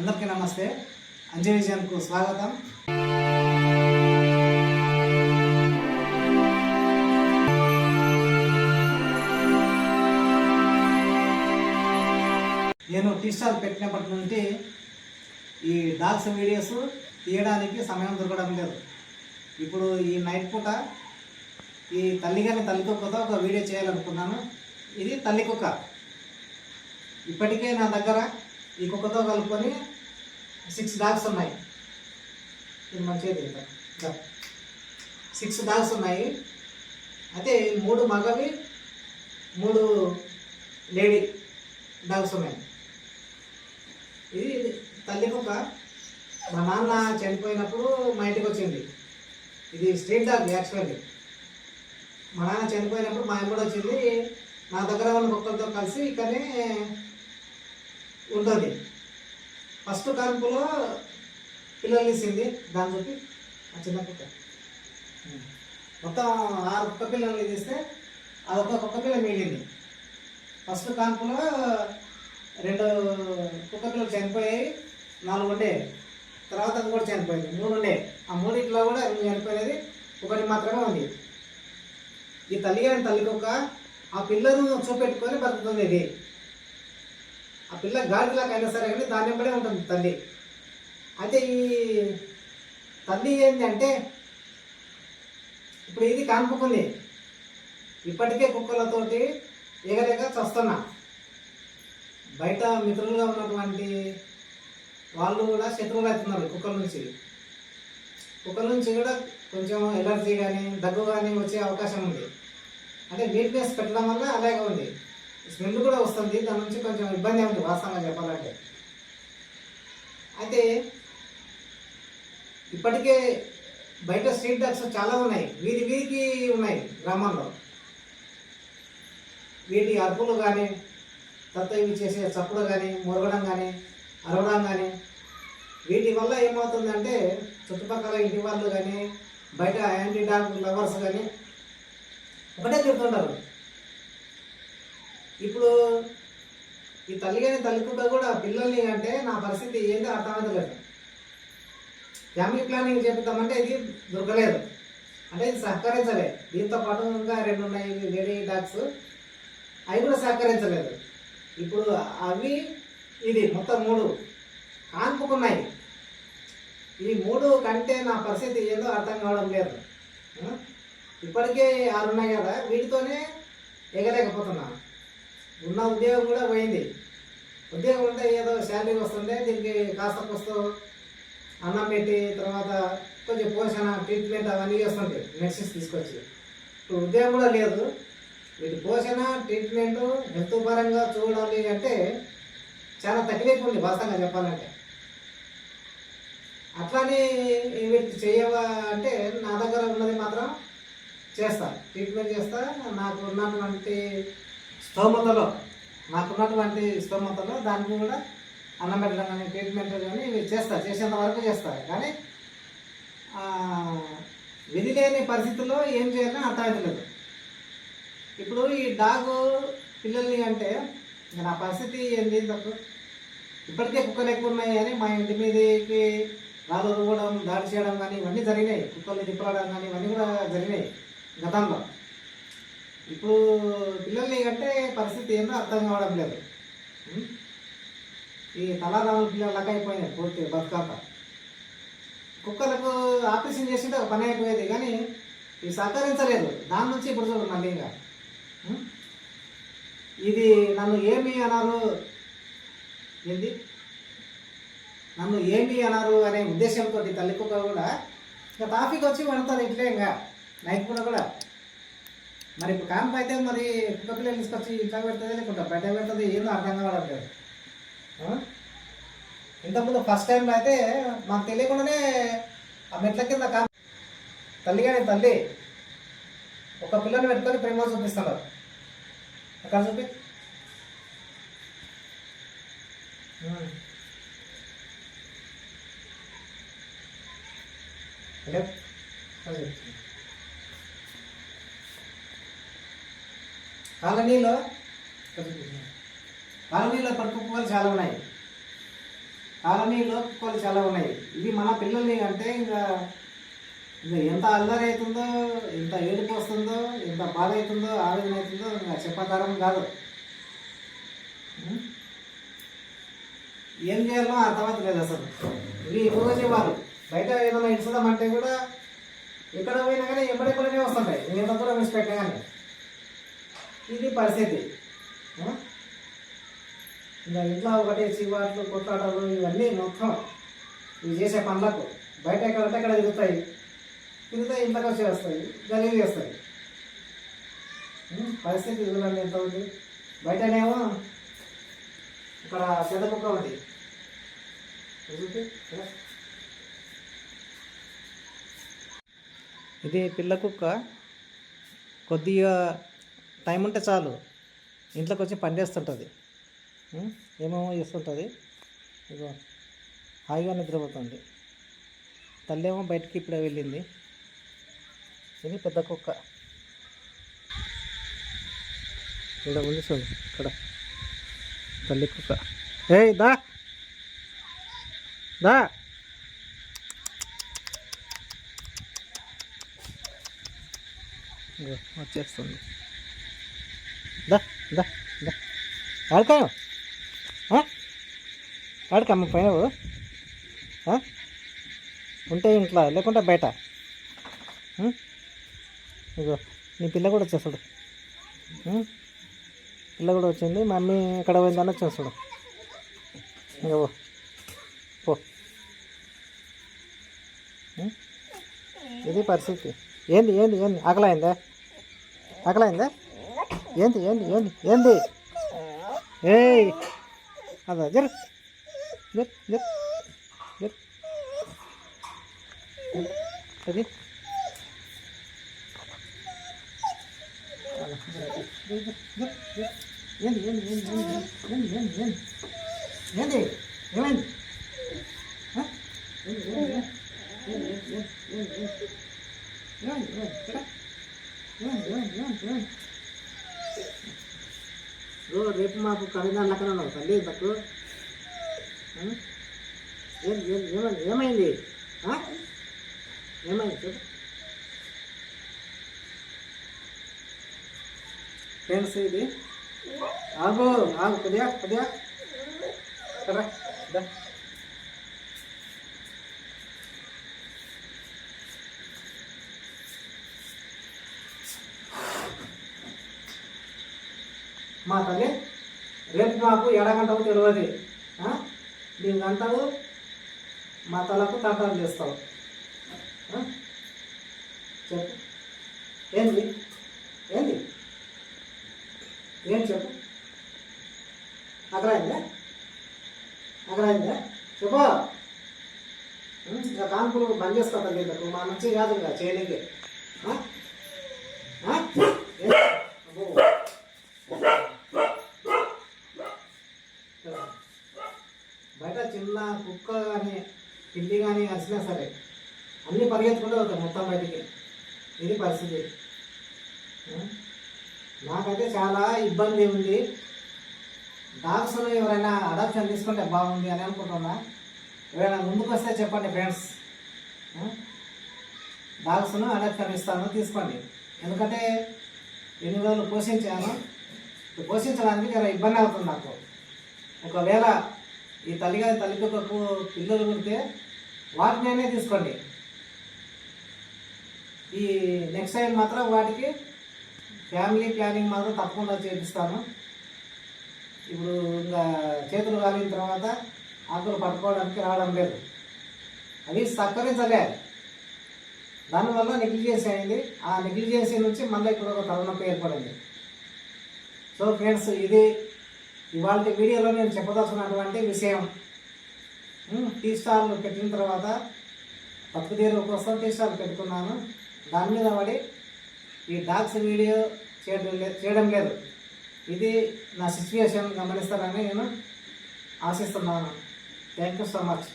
అందరికీ నమస్తే. అంజయ్ విజయానికి స్వాగతం. నేను టీ స్టాల్ పెట్టినప్పటి నుండి ఈ డాగ్స్ వీడియోస్ తీయడానికి సమయం దొరకడం లేదు. ఇప్పుడు ఈ నైట్ పూట ఈ తల్లిగాని తల్లి కుక్కతో ఒక వీడియో చేయాలనుకున్నాను. ఇది తల్లి కుక్క. ఇప్పటికే నా దగ్గర ఈ కుక్కతో కలుపుకొని సిక్స్ డాగ్స్ ఉన్నాయి. ఇది మంచిగా సిక్స్ డాగ్స్ ఉన్నాయి. అయితే మూడు మగవి మూడు లేడీ డాగ్స్ ఉన్నాయి. ఇది తల్లి కుక్క మా నాన్న చనిపోయినప్పుడు మా ఇంటికి వచ్చింది. ఇది స్ట్రీట్ డాగ్ యాక్చువల్లీ. మా నాన్న చనిపోయినప్పుడు మా అమ్మ వచ్చింది. నా దగ్గర ఉన్న కుక్కలతో కలిసి ఇక్కడనే ఉంటుంది ఫస్ట్ కాన్పులో పిల్లలు ఇచ్చింది దాని చూపి ఆ చిన్న కుక్క. మొత్తం ఆరు కుక్క పిల్లల్ని తీస్తే అదొక కుక్క పిల్ల మిగిలింది. ఫస్ట్ కాన్పులో రెండు కుక్క పిల్లలు చనిపోయాయి నాలుగు ఉండే తర్వాత అది కూడా చనిపోయింది మూడు ఉండే ఆ మూడింటిలో కూడా రెండు చనిపోయినది ఒకటి మాత్రమే ఉంది. ఈ తల్లి గారి తల్లి కుక్క ఆ పిల్లను చూపెట్టుకొని బతుకుతుంది ఇది. ఆ పిల్ల గాడిలాగా అయినా సరే కానీ దాని వెంబడే ఉంటుంది తల్లి. అయితే ఈ తల్లి ఏంటి అంటే ఇప్పుడు ఇది కాంపుకుంది ఇప్పటికే కుక్కలతోటి ఎగలేక చస్తున్నా. బయట మిత్రులుగా ఉన్నటువంటి వాళ్ళు కూడా శత్రువులు అవుతున్నారు కుక్కల నుంచి. కుక్కల నుంచి కూడా కొంచెం ఎలర్జీ కానీ దగ్గు కానీ వచ్చే అవకాశం ఉంది. అంటే నీట్నెస్ పెట్టడం వల్ల అలాగే ఉంది. స్మెల్ కూడా వస్తుంది దాని నుంచి కొంచెం ఇబ్బంది ఉంది వాస్తవంగా చెప్పాలంటే. అయితే ఇప్పటికే బయట స్ట్రీట్ డాగ్స్ చాలా ఉన్నాయి వీధి వీధికి ఉన్నాయి గ్రామాల్లో. వీటి అరుపులు కానీ తర్వాత ఇవి చేసే చప్పుడు కానీ మురగడం కానీ అరవడం కానీ వీటి వల్ల ఏమవుతుందంటే చుట్టుపక్కల ఇంటి వాళ్ళు కానీ బయట యాంటీ డాగ్ లవర్స్ కానీ ఒకటే చెప్తుంటారు. ఇప్పుడు ఈ తల్లి కానీ తల్లి కూడా పిల్లల్ని అంటే నా పరిస్థితి ఏంటో అర్థమవుతలేదు. ఫ్యామిలీ ప్లానింగ్ చెప్తామంటే ఇది దొరకలేదు. అంటే ఇది సహకరించలేదు దీంతో పాటు ఇంకా రెండు ఉన్నాయి లేడీ డాగ్స్. అవి కూడా సహకరించలేదు. ఇప్పుడు అవి ఇది మొత్తం మూడు కాన్పుకున్నాయి ఈ మూడు కంటే నా పరిస్థితి ఏదో అర్థం కావడం లేదు. ఇప్పటికే ఆరు ఉన్నాయి కదా వీటితోనే ఎగలేకపోతున్నాను. ఉన్న ఉద్యోగం కూడా పోయింది. ఉద్యోగం ఉంటే ఏదో శాలరీ వస్తుంటే దీనికి కాస్త వస్తూ అన్నం పెట్టి తర్వాత కొంచెం పోషణ ట్రీట్మెంట్ అవన్నీ చేస్తుంది మెడిసిన్స్ తీసుకొచ్చి. ఇప్పుడు ఉద్యోగం కూడా లేదు. వీటి పోషణ ట్రీట్మెంట్ హెల్త్ పరంగా చూడాలి అంటే చాలా తక్లీఫ్ ఉంది వాస్తవంగా చెప్పాలంటే. అట్లానే వీటికి చేయవా అంటే నా దగ్గర ఉన్నది మాత్రం చేస్తా. ట్రీట్మెంట్ చేస్తా నాకు ఉన్నటువంటి స్తోమతలో నాకున్నటువంటి స్తోమతలో దానికి కూడా అన్నం పెట్టడం కానీ ట్రీట్మెంట్ కానీ ఇవి చేస్తా చేసేంత వరకు చేస్తా. కానీ విధి లేని పరిస్థితుల్లో ఏం చేయాలని అర్థమవుతలేదు ఇప్పుడు ఈ డాగ్ పిల్లల్ని అంటే నా పరిస్థితి ఏంది? తప్పు. ఇప్పటికే కుక్కలు ఎక్కువ ఉన్నాయి అని మా ఇంటి మీదకి రాళ్ళు రువ్వడం దాడి చేయడం కానీ ఇవన్నీ జరిగినాయి. కుక్కల్ని తిప్పడం కానీ ఇవన్నీ కూడా జరిగినాయి గతంలో. ఇప్పుడు పిల్లల్ని అంటే పరిస్థితి ఏందో అర్థం కావడం లేదు. ఈ తలారాముల పిల్లలకి అయిపోయినాయి పూర్తి బతుకాక కుక్కలకు ఆపరేషన్ చేసింటే ఒక పని అయిపోయేది కానీ ఇది సహకరించలేదు. దాని నుంచి ఇప్పుడు చూడు మళ్ళీ ఇంకా. ఇది నన్ను ఏమి అన్నారు? ఏంది? నన్ను ఏమి అన్నారు అనే ఉద్దేశంతో తల్లి కుక్క కూడా ఇంకా టాఫిక్ వచ్చి వండుతుంది ఇట్లే ఇంకా. నైట్ కూడా కూడా. మరి ఇప్పుడు క్యాంప్ అయితే మరి కుక్క పిల్లలు తీసుకొచ్చి ఇట్లా పెడుతుంది లేకుంటే బయట పెడుతుంది ఏందో అర్థం కావాలంటే ఇంతకుముందు ఫస్ట్ టైంలో అయితే మాకు తెలియకుండానే ఆ మెట్ల కింద కా తల్లి కానీ తల్లి ఒక పిల్లని పెట్టుకొని ప్రేమ చూపిస్తున్నారు. అక్కడ చూపి? ఉమ్. అంటే కాలనీలో కాలనీలో పట్టుకుపోవాలి చాలా ఉన్నాయి. కాలనీలో కుక్కలు చాలా ఉన్నాయి. ఇవి మన పిల్లల్ని అంటే ఇంకా ఇంకా ఎంత అల్లరి అవుతుందో ఎంత ఏడుపు వస్తుందో ఎంత బాధ అవుతుందో ఆవేదన అవుతుందో ఇంకా చెప్పతరం కాదు. ఏం చేయాలో అర్థమవుతలేదు అసలు. ఇవి రోజు వాళ్ళు బయట ఏదైనా ఇడుచుదామంటే కూడా ఎక్కడ పోయినా కానీ ఎప్పుడెప్పుడనే వస్తుంటాయి. నేను ఎంత దూరం విడిచి కానీ ఇది పరిస్థితి. ఇంకా ఇంట్లో ఒకటి చీవాట్లు కొట్లాటలు ఇవన్నీ మొత్తం ఇవి చేసే పనులకు బయట ఎక్కడంటే అక్కడ తిరుగుతాయి. తిరుగుతాయి ఇంట్లోకి వచ్చి వస్తాయి గలీలు చేస్తాయి. పరిస్థితి ఇదిగోండి ఎంత ఉంది? బయటనేమో ఇక్కడ పెద్ద కుక్క ఉంది. ఇది పిల్ల కుక్క కొద్దిగా టైం ఉంటే చాలు. ఇంట్లోకి వచ్చి పని చేస్తుంటుంది. ఏమేమో చేస్తుంటుంది. ఇగో హాయిగా నిద్రపోతుంది. తల్లి ఏమో బయటికి ఇప్పుడే వెళ్ళింది. ఇది పెద్ద కుక్క. ఇక్కడ ఉంది చూడు ఇక్కడ. తల్లి కుక్క. ఏయ్ దా! దా! వచ్చేస్తుంది. దా దా. దా ఆడుకోను ఆడుకమ్మ పైన ఉంటే ఇంట్లో లేకుంటే బయట. ఇగో నీ పిల్ల కూడా వచ్చేస్తాడు. పిల్ల కూడా వచ్చింది మమ్మీ ఎక్కడ పోయిందని వచ్చేస్తాడు. ఇంకా పో. పో. ఇది పరిస్థితి. ఏంది ఏంది ఏంది? ఆకలైందా? ఆకలైందా? ఏంది ఏంది ఏంది ఏంది ఏయ్ అదా జరు జరు జరు జరు అది ఏంది ఏంది ఏంది ఏంది ఏంది ఏంది ఏంది ఏమైంది ఆ? ఏంది ఏంది ఏంది ఏంది ఏంది ఏంది ఏమైంది ఏమైంది ఇక్కడ ఏమైంది ఏమైంది ఏమైంది ఏమైంది ఓ రేపు మాకు కవిదాన్ లెక్కన ఉన్నావు తల్లి తక్కువ ఏమైంది? ఏమైంది చెప్పు. ఫ్రెండ్స్ ఇది ఆగు ఆగు కొద్దిగా కొద్దిగా కదా మా తల్లి? రేపు మాకు ఎడగంటకు తెలియదు. ఆ? నీవు గంటలు మా తలకు తంటాలు చేస్తావు. చెప్పు. ఏంది? ఏంది? ఏం చెప్పు? అక్కడైందా అక్కడైందా చెప్పు. ఇంకా కాన్పులు బంద్ చేసుకో తల్లి మా మంచి కాదు ఇంకా చేయలేకే ఆ? ఆ? ఏ? అబ్బో. బయట చిన్న కుక్క కానీ పిల్లి కానీ అరిసినా సరే అన్నీ పరిగెత్తుకుంటూ అవుతాయి మొత్తం బయటికి. ఇది పరిస్థితి. నాకైతే చాలా ఇబ్బంది ఉంది. డాగ్స్ ఎవరైనా అడాప్షన్ తీసుకుంటే బాగుంది అని అనుకుంటున్నా. ఎవరైనా ముందుకు వస్తే చెప్పండి ఫ్రెండ్స్. డాగ్స్ను అడాప్షన్ ఇస్తాను తీసుకోండి. ఎందుకంటే ఎన్ని రోజులు పోషించాను? పోషించడానికి చాలా ఇబ్బంది అవుతుంది నాకు. ఒకవేళ ఈ తల్లిగా తల్లికొకకు పిల్లలు పుడితే వాటినైనా తీసుకోండి. ఈ నెక్స్ట్ టైం మాత్రం వాటికి ఫ్యామిలీ ప్లానింగ్ మాత్రం తప్పకుండా చేపిస్తాను. ఇప్పుడు ఇంకా చేతులు కాలిన తర్వాత ఆకులు పట్టుకోవడానికి రావడం లేదు. అది సహకరించలే దానివల్ల నెగ్లిజెన్స్ అయింది. ఆ నెగ్లిజెన్సీ నుంచి మళ్ళీ ఇక్కడ ఒక తలనొప్పి ఏర్పడింది. సో ఫ్రెండ్స్ ఇది ఇవాళ వీడియోలో నేను చెప్పదలుచుకున్నటువంటి విషయం టీ స్టార్లు పెట్టిన తర్వాత బతుకు తీరు కోసం టీ స్టాల్ పెట్టుకున్నాను. దాని మీద పడి ఈ డాక్స్ వీడియో చేయడం లేదు చేయడం లేదు. ఇది నా సిచ్యువేషన్ గమనిస్తారని నేను ఆశిస్తున్నాను. Thank you so much.